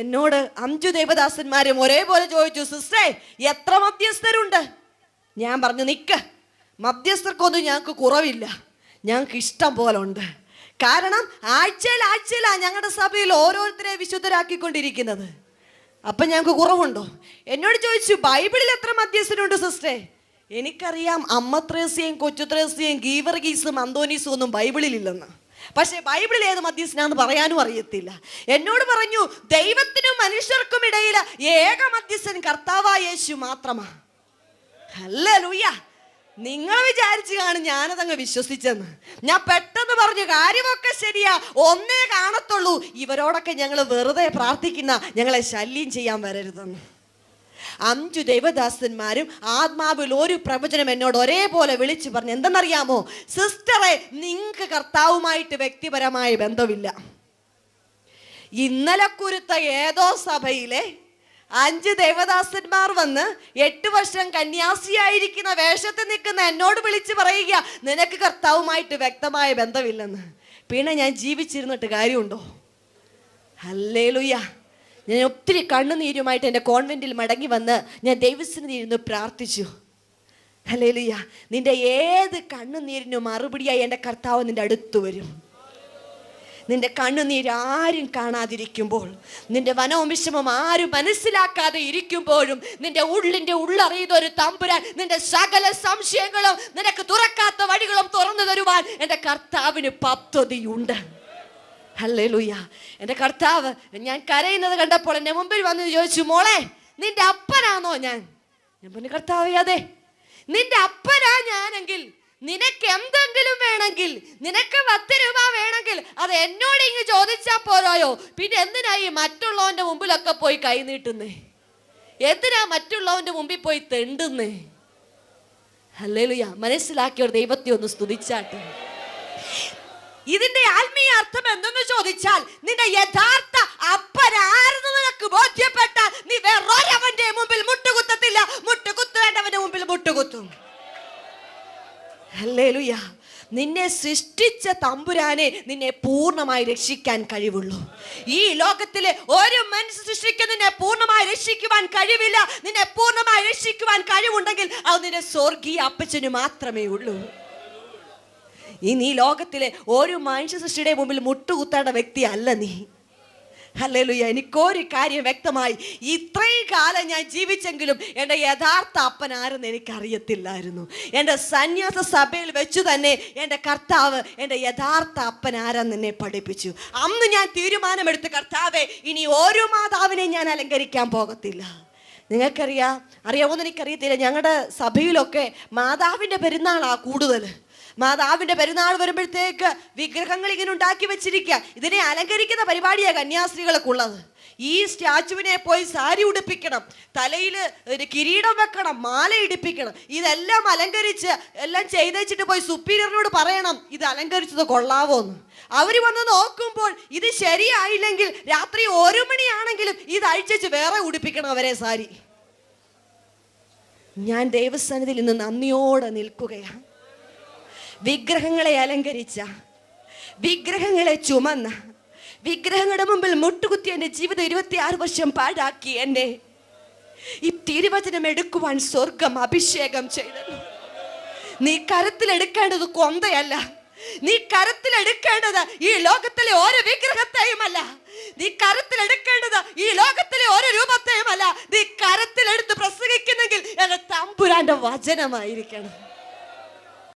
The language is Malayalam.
എന്നോട് അഞ്ചു ദേവദാസന്മാരും ഒരേപോലെ ചോദിച്ചു സിസ്റ്റേ എത്ര മധ്യസ്ഥരുണ്ട്? ഞാൻ പറഞ്ഞു നിക്ക്. മധ്യസ്ഥർക്കൊന്നും ഞങ്ങൾക്ക് കുറവില്ല. ഞങ്ങൾക്ക് ഇഷ്ടം പോലെ ഉണ്ട്. കാരണം ആഴ്ചയിൽ ആഴ്ചയിലാണ് ഞങ്ങളുടെ സഭയിൽ ഓരോരുത്തരെ വിശുദ്ധരാക്കിക്കൊണ്ടിരിക്കുന്നത്. അപ്പം ഞങ്ങൾക്ക് കുറവുണ്ടോ? എന്നോട് ചോദിച്ചു ബൈബിളിൽ എത്ര മധ്യസ്ഥരുണ്ട് സിസ്റ്റേ എനിക്കറിയാം അമ്മ ത്രേസ്യയും കൊച്ചു ത്രേസ്യയും ഗീവർഗീസും അന്തോനീസും ഒന്നും ബൈബിളിലില്ലെന്ന് പക്ഷേ ബൈബിളിൽ ഏത് മധ്യസ്ഥനാന്ന് പറയാനും അറിയത്തില്ല. എന്നോട് പറഞ്ഞു ദൈവത്തിനും മനുഷ്യർക്കും ഇടയിൽ ഏക മധ്യസ്ഥൻ കർത്താവായ യേശു മാത്രമാ. അല്ല ലൂയ്യ നിങ്ങൾ വിചാരിച്ചു കാണും ഞാനതങ്ങ് വിശ്വസിച്ചെന്ന്. ഞാൻ പെട്ടെന്ന് പറഞ്ഞു കാര്യമൊക്കെ ശരിയാ ഒന്നേ കാണത്തുള്ളൂ. ഇവരോടൊക്കെ ഞങ്ങൾ വെറുതെ പ്രാർത്ഥിക്കുന്ന ഞങ്ങളെ ശല്യം ചെയ്യാൻ വരരുതെന്ന്. അഞ്ചു ദൈവദാസന്മാരും ആത്മാവിൽ ഒരു പ്രവചനം എന്നോട് ഒരേപോലെ വിളിച്ചു പറഞ്ഞു എന്തെന്നറിയാമോ? സിസ്റ്ററെ നിങ്ങൾക്ക് കർത്താവുമായിട്ട് വ്യക്തിപരമായ ബന്ധമില്ല. ഇന്നലെ കുരുത്ത ഏതോ സഭയിലെ അഞ്ച് ദേവദാസന്മാർ വന്ന് എട്ട് വർഷം കന്യാസിയായിരിക്കുന്ന വേഷത്തിൽ നിൽക്കുന്ന എന്നോട് വിളിച്ച് പറയുക നിനക്ക് കർത്താവുമായിട്ട് വ്യക്തമായ ബന്ധമില്ലെന്ന്. പിന്നെ ഞാൻ ജീവിച്ചിരുന്നിട്ട് കാര്യമുണ്ടോ? ഹല്ലേലൂയ. ഞാൻ ഒത്തിരി കണ്ണുനീരുമായിട്ട് എന്റെ കോൺവെന്റിൽ മടങ്ങി വന്ന് ഞാൻ ദൈവസ്ഥന ഇരുന്ന് പ്രാർത്ഥിച്ചു. ഹല്ലേലൂയ. നിന്റെ ഏത് കണ്ണുനീരിനും മറുപടിയായി എന്റെ കർത്താവ് നിന്റെ അടുത്ത് വരും. നിന്റെ കണ്ണുനീര് ആരും കാണാതിരിക്കുമ്പോൾ നിന്റെ വനവും വിഷമം ആരും മനസ്സിലാക്കാതെ ഇരിക്കുമ്പോഴും നിന്റെ ഉള്ളിന്റെ ഉള്ളറിയുന്ന ഒരു തമ്പുരാൻ നിന്റെ സകല സംശയങ്ങളും നിനക്ക് തുറക്കാത്ത വഴികളും തുറന്നു തരുവാൻ എന്റെ കർത്താവിന് പദ്ധതിയുണ്ട്. ഹല്ലേലൂയ. എന്റെ കർത്താവ് ഞാൻ കരയുന്നത് കണ്ടപ്പോൾ എന്റെ മുമ്പിൽ വന്ന് ചോദിച്ചു മോളെ നിന്റെ അപ്പനാണോ ഞാൻ? ഞാൻ പറഞ്ഞു കർത്താവേ അതെ. നിന്റെ അപ്പനാ ഞാനെങ്കിൽ. നിനക്ക് എന്തെങ്കിലും വേണമെങ്കിൽ. നിനക്ക് പത്ത് രൂപ വേണമെങ്കിൽ. അത് എന്നോട് ഇങ്ങ് ചോദിച്ചാൽ പോരായോ? പിന്നെ എന്തിനാ ഈ മറ്റുള്ളവന്റെ മുമ്പിലൊക്കെ പോയി കൈ നീട്ടുന്നേ? എന്തിനാ മറ്റുള്ളവന്റെ മുമ്പിൽ പോയി തെണ്ടുന്നേ? ഹല്ലേലൂയ. മനസ്സിലാക്കിയ ദൈവത്തെ ഒന്ന് സ്തുതിച്ചാട്ടെ. ഇതിന്റെ ആത്മീയ അർത്ഥം എന്തെന്ന് ചോദിച്ചാൽ നിന്റെ യഥാർത്ഥ അപ്പനാരെന്ന് നിനക്ക് ബോധ്യപ്പെട്ടാൽ നീ വേറൊരവന്റെ മുമ്പിൽ മുട്ടുകുത്തത്തില്ല. മുട്ടുകുത്തേണ്ടവന്റെ മുമ്പിൽ മുട്ടുകുത്തും. നിന്നെ സൃഷ്ടിച്ച തമ്പുരാനെ നിന്നെ പൂർണമായി രക്ഷിക്കാൻ കഴിവുള്ളൂ. ഈ ലോകത്തിലെ ഒരു മനുഷ്യ സൃഷ്ടിക്ക് നിന്നെ പൂർണമായി രക്ഷിക്കുവാൻ കഴിവില്ല. നിന്നെ പൂർണമായി രക്ഷിക്കുവാൻ കഴിവുണ്ടെങ്കിൽ അത് നിന്റെ സ്വർഗീയ അപ്പച്ചന് മാത്രമേ ഉള്ളൂ. ഈ നീ ലോകത്തിലെ ഒരു മനുഷ്യ സൃഷ്ടിയുടെ മുമ്പിൽ മുട്ടുകുത്തേണ്ട വ്യക്തി അല്ല നീ. ഹല്ലേലൂയ. എനിക്കൊരു കാര്യം വ്യക്തമായി. ഇത്രയും കാലം ഞാൻ ജീവിച്ചെങ്കിലും എന്റെ യഥാർത്ഥ അപ്പൻ ആരെന്ന് എനിക്കറിയത്തില്ലായിരുന്നു. എന്റെ സന്യാസ സഭയിൽ വെച്ചു തന്നെ എന്റെ കർത്താവ് എന്റെ യഥാർത്ഥ അപ്പൻ ആരെന്ന് എന്നെ പഠിപ്പിച്ചു. അന്ന് ഞാൻ തീരുമാനമെടുത്ത് കർത്താവെ ഇനി ഓരോ മാതാവിനെ ഞാൻ അലങ്കരിക്കാൻ പോകത്തില്ല. നിങ്ങൾക്കറിയാം? അറിയാമോന്ന് എനിക്കറിയത്തില്ല. ഞങ്ങളുടെ സഭയിലൊക്കെ മാതാവിന്റെ പെരുന്നാളാണ് കൂടുതൽ മാതാവിന്റെ പെരുന്നാൾ വരുമ്പോഴത്തേക്ക് വിഗ്രഹങ്ങൾ ഇങ്ങനെ ഉണ്ടാക്കി വെച്ചിരിക്കുക. ഇതിനെ അലങ്കരിക്കുന്ന പരിപാടിയാണ് കന്യാസ്ത്രീകൾക്കുള്ളത്. ഈ സ്റ്റാച്ചുവിനെ പോയി സാരി ഉടുപ്പിക്കണം തലയിൽ ഒരു കിരീടം വെക്കണം മാല ഇടിപ്പിക്കണം. ഇതെല്ലാം അലങ്കരിച്ച് എല്ലാം ചെയ്തേച്ചിട്ട് പോയി സുപ്പീരിയറിനോട് പറയണം ഇത് അലങ്കരിച്ചത് കൊള്ളാവോ എന്ന് അവർ വന്ന് നോക്കുമ്പോൾ ഇത് ശരിയായില്ലെങ്കിൽ രാത്രി ഒരു മണിയാണെങ്കിലും ഇത് അഴിച്ചു വേറെ ഉടുപ്പിക്കണം അവരെ സാരി. ഞാൻ ദൈവസ്ഥാനത്തിൽ ഇന്ന് നന്ദിയോടെ നിൽക്കുകയാണ്. വിഗ്രഹങ്ങളെ അലങ്കരിച്ച വിഗ്രഹങ്ങളെ ചുമന്ന വിഗ്രഹങ്ങളുടെ മുമ്പിൽ മുട്ടുകുത്തി എന്റെ ജീവിതം ഇരുപത്തിയാറ് വർഷം പാഴാക്കി എന്നെ ഈ തിരുവചനം എടുക്കുവാൻ സ്വർഗം അഭിഷേകം ചെയ്തു നീ കരത്തിലെടുക്കേണ്ടത് കൊന്തയല്ല. നീ കരത്തിലെടുക്കേണ്ടത് ഈ ലോകത്തിലെ ഓരോ വിഗ്രഹത്തെയുമല്ല. നീ കരത്തിലെടുക്കേണ്ടത് ഈ ലോകത്തിലെ ഓരോ രൂപത്തെയുമല്ല. നീ കരത്തിലെടുത്ത് പ്രസംഗിക്കുന്നെങ്കിൽ എന്റെ തമ്പുരാന്റെ വചനമായിരിക്കണം.